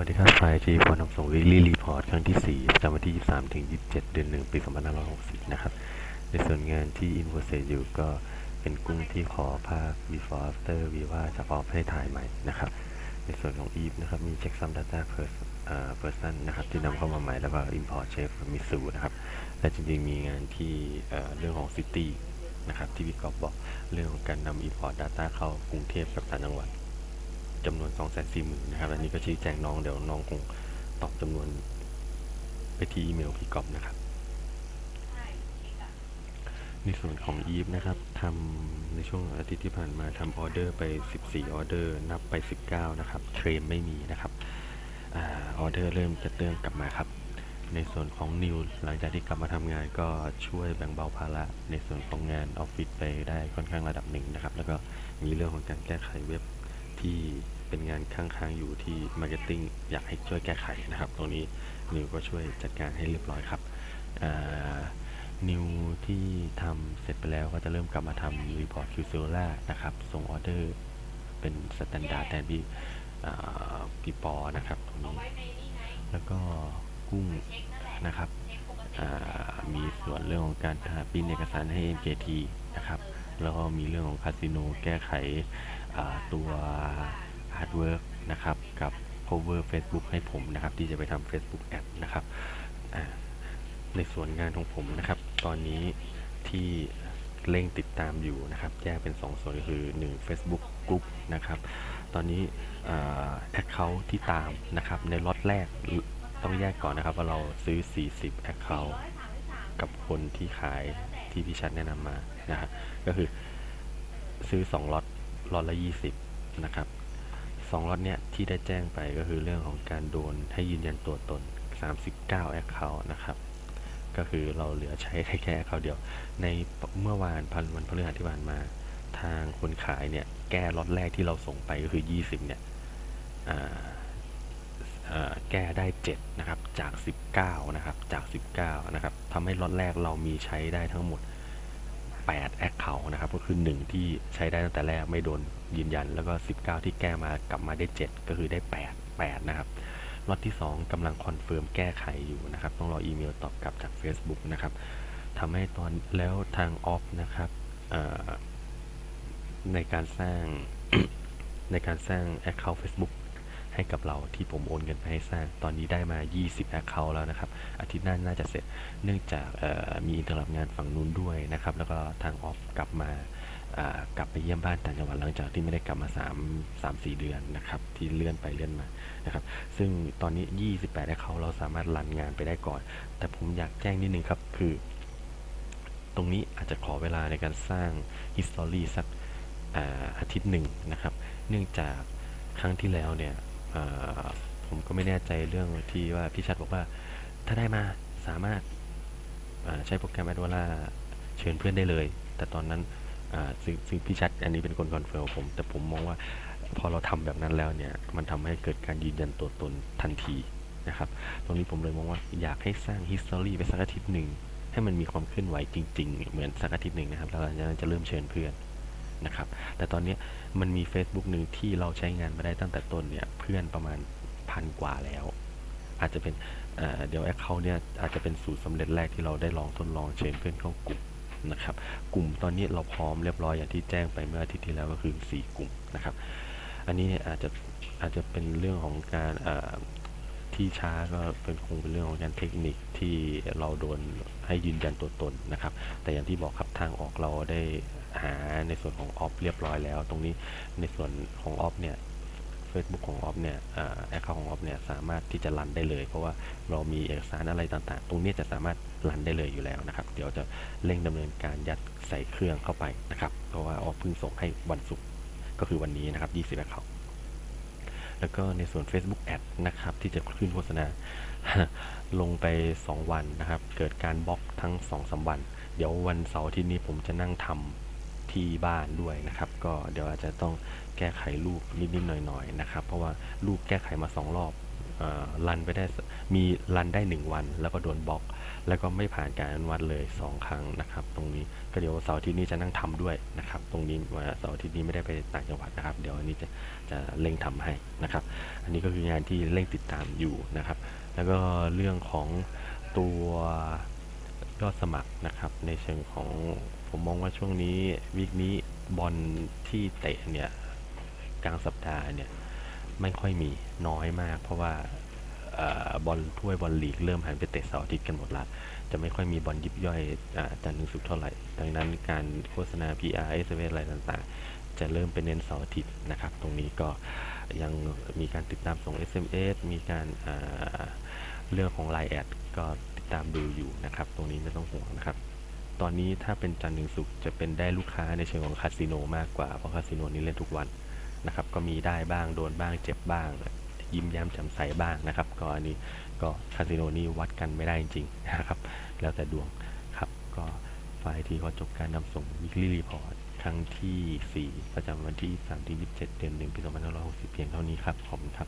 วัสดีครับไฟจีพอนำส่งวิลลี่รีพอร์ตครั้งที่ 4 ประจำวันที่ 23 ถึง 27 เดือน 1 ปี 2560 นะครับ ในส่วนงานที่ i n v o เ e อยู่ก็เป็นกุ้งที่ขอภาพ before after วีว่าจะออฟให้ถ่ายใหม่นะครับ ในส่วนของ Eve นะครับ มี checksum data per เอ่อ person นะครับ ที่นำเข้ามาใหม่แล้วก็ import chef มิสูนะครับ และจริงๆ มีงานที่เรื่องของ city นะครับ ที่พี่กอฟบอกเรื่องของการนำ import data เข้ากรุงเทพกับต่างจังหวัด จำนวน2 4 0 0 0 0นะครับ อันนี้ก็ชี้แจงน้องเดี๋ยวน้องคงตอบจำนวนไปที่อีเมลพี่กอบนะครับ ในส่วนของอีฟนะครับทำในช่วงอาทิตย์ที่ผ่านมาทำออเดอร์ไป 14 ออเดอร์ นับไป 19 นะครับ เทรมไม่มีนะครับอาออเดอร์เริ่มจะเติมกลับมาครับ ในส่วนของนิวหลังจากที่กลับมาทำงานก็ช่วยแบ่งเบาภาระในส่วนของงานออฟฟิศไปได้ค่อนข้างระดับหนึ่งนะครับ แล้วก็มีเรื่องของการแก้ไขเว็บ ที่เป็นงานค้างๆอยู่ที่ Marketing อยากให้ช่วยแก้ไขนะครับ ตรงนี้นิวก็ช่วยจัดการให้เรียบร้อยครับนิวที่ทำเสร็จไปแล้วก็จะเริ่มกลับมาทำรีพอร์ตคิวเซล่านะครับ ส่งออเดอร์เป็นสแตนดาร์ดแทนพี่อ่าพี่ปอนะครับตรงนี้แล้วก็กุ้งนะครับมีส่วนเรื่องของการปริ้นเอกสารให้ MKT นะครับ แล้วก็มีเรื่องของคาสิโนแก้ไขตัวฮาร์ดเวิร์กนะครับ กับ cover Facebook ให้ผมนะครับ ที่จะไปทำ Facebook Ad นะครับ ในส่วนงานของผมนะครับ ตอนนี้ที่เร่งติดตามอยู่นะครับ แยกเป็น 2 ส่วนคือ 1 Facebook Group นะครับ ตอนนี้แอคเคาท์ที่ตามนะครับ ในล็อตแรกต้องแยกก่อนนะครับ ว่าเราซื้อ 40 Account กับคนที่ขายที่พี่ชัดแนะนำมานะฮะก็คือซื้อ2ล็อตล็อตละ 20 นะครับ2ล็อตเนี้ยที่ได้แจ้งไปก็คือเรื่องของการโดนให้ยืนยันตัวตน 39 Account นะครับ ก็คือเราเหลือใช้แค่แค่ Account เดียว ในเมื่อวานพันวันพฤหัสที่ผ่านมา ทางคนขายเนี่ยแก้ล็อตแรกที่เราส่งไปก็คือ 20 เนี่ย แก้ได้ 7 นะครับ จาก 19 นะครับ จาก 19 นะครับทำให้ล็อตแรกเรามีใช้ได้ทั้งหมด 8 Account นะครับ ก็คือ 1 ที่ใช้ได้ตั้งแต่แรกไม่โดนยืนยัน แล้วก็ 19 ที่แก้มากลับมาได้ 7 ก็คือได้ 8 8 นะครับ ล็อตที่ 2กำลังคอนเฟิร์มแก้ไขอยู่นะครับ ต้องรออีเมลตอบกลับจาก Facebook นะครับทำให้ตอนแล้วทางออฟนะครับในการสร้างในการสร้าง Account Facebook ให้กับเราที่ผมโอนเงินไปให้สร้าง ตอนนี้ได้มา 20 Account แล้วนะครับ อาทิตย์หน้าน่าจะเสร็จ เนื่องจากมีอินเตอร์รับงานฝั่งนู้นด้วยนะครับ แล้วก็ทางออฟกลับมากลับไปเยี่ยมบ้านต่างจังหวัดหลังจากที่ไม่ได้กลับมา3 3 4 เดือนนะครับที่เลื่อนไปเลื่อนมานะครับซึ่งตอนนี้ 28 Account เราสามารถรันงานไปได้ก่อน แต่ผมอยากแจ้งนิดนึงครับ คือ ตรงนี้อาจจะขอเวลาในการสร้าง history สักอาอาทิตย์หนึ่งนะครับ เนื่องจากครั้งที่แล้วเนี่ย ผมก็ไม่แน่ใจเรื่องที่ว่าพี่ชัดบอกว่า ถ้าได้มาสามารถใช้โปรแกรม a d w a l a เชิญเพื่อนได้เลย แต่ตอนนั้นซึ่งพี่ชัดอันนี้เป็นคนคอนเฟิร์มผม แต่ผมมองว่าพอเราทำแบบนั้นแล้วเนี่ย มันทำให้เกิดการยืนยันตัวตนทันทีนะครับ ตรงนี้ผมเลยมองว่าอยากให้สร้าง history ไปสักอาทิตย์หนึ่ง ให้มันมีความเคลื่อนไหวจริง ๆ เหมือนสักอาทิตย์หนึ่งนะครับ แล้วหลังจากนั้นจะเริ่มเชิญเพื่อน นะครับ แต่ตอนนี้มันมี Facebook หนึ่งที่เราใช้งานมาได้ตั้งแต่ต้นเนี่ย เพื่อนประมาณพันกว่าแล้ว อาจจะเป็นเเดี๋ยวแอคเคาท์เนี่ยอาจจะเป็นสูตรสำเร็จแรกที่เราได้ลองทดลองเชิญเพื่อนเข้ากลุ่มนะครับ กลุ่มตอนนี้เราพร้อมเรียบร้อยอย่างที่แจ้งไปเมื่ออาทิตย์ที่แล้วก็คือ 4 กลุ่มนะครับ อันนี้อาจจะอาจจะเป็นเรื่องของการ ที่ช้าก็เป็นคงเป็นเรื่องของการเทคนิคที่เราโดนให้ยืนยันตัวตนนะครับ แต่อย่างที่บอกครับทางออกเราได้หาในส่วนของออฟเรียบร้อยแล้ว ตรงนี้ในส่วนของออฟเนี่ย Facebook ของออฟเนี่ยแอคเคาท์ของออฟเนี่ยสามารถที่จะรันได้เลย เพราะว่าเรามีเอกสารอะไรต่างๆ ตรงนี้จะสามารถรันได้เลยอยู่แล้วนะครับ เดี๋ยวจะเร่งดำเนินการยัดใส่เครื่องเข้าไปนะครับ เพราะว่าออฟเพิ่งส่งให้วันศุกร์ก็คือวันนี้นะครับ 20แอคเคาท์ แล้วก็ในส่วน Facebook Ad นะครับ ที่จะขึ้นโฆษณา ลงไป 2 วันนะครับ เกิดการบล็อกทั้ง2อสวัน เดี๋ยววันเสาร์ที่นี้ผมจะนั่งทำที่บ้านด้วยนะครับ ก็เดี๋ยวอาจจะต้องแก้ไขรูปนิดๆหน่อยๆนะครับ เพราะว่ารูปแก้ไขมา 2 รอบเอ่อ รันไปได้มีรันได้หนึ่งวัน แล้วก็โดนบล็อก แล้วก็ไม่ผ่านการอนุมัติเลยสองครั้งนะครับ ตรงนี้ก็เดี๋ยวเสาร์ที่นี้จะนั่งทำด้วยนะครับ ตรงนี้เสาร์ที่นี้ไม่ได้ไปต่างจังหวัดนะครับ เดี๋ยวอันนี้จะจะเร่งทำให้นะครับ อันนี้ก็คืองานที่เร่งติดตามอยู่นะครับ แล้วก็เรื่องของตัวยอดสมัครนะครับ ในเชิงของผมมองว่าช่วงนี้วีคนี้บอลที่เตะเนี่ยกลางสัปดาห์เนี่ย ไม่ค่อยมีน้อยมาก เพราะว่าอบอลถ้วยบอลลีกเริ่มหันไปเตะเสาร์อาทิตย์กันหมดละจะไม่ค่อยมีบอลยิบย่อยอาจันทร์ถึงศุกร์เท่าไหร่ ดังนั้นการโฆษณา PR s อ s อะไรต่างๆ จะเริ่มเป็นเน้นเสาร์อาทิตย์นะครับ ตรงนี้ก็ยังมีการติดตามส่ง SMS มีการเรื่องของ Line แอดก็ติดตามดูอยู่นะครับ ตรงนี้ไม่ต้องห่วงนะครับ ตอนนี้ถ้าเป็นจันทร์ถึงศุกร์จะเป็นได้ลูกค้าในเชิงของคาสิโนมากกว่า เพราะคาสิโนนี้เล่นทุกวัน นะครับ ก็มีได้บ้างโดนบ้างเจ็บบ้าง ยิ้มแย้มแจ่มใสบ้างนะครับ ก็อันนี้ก็คาสิโนนี้วัดกันไม่ได้จริงๆนะครับ แล้วแต่ดวงครับ ก็ฝ่ายที่ขอจบการนำส่งวิกฤตรีพอร์ตครั้งที่ 4 ประจำวันที่ 3 ที่ 27 เดือน1ปี2560 เพียงเท่านี้ครับ ขอบคุณครับ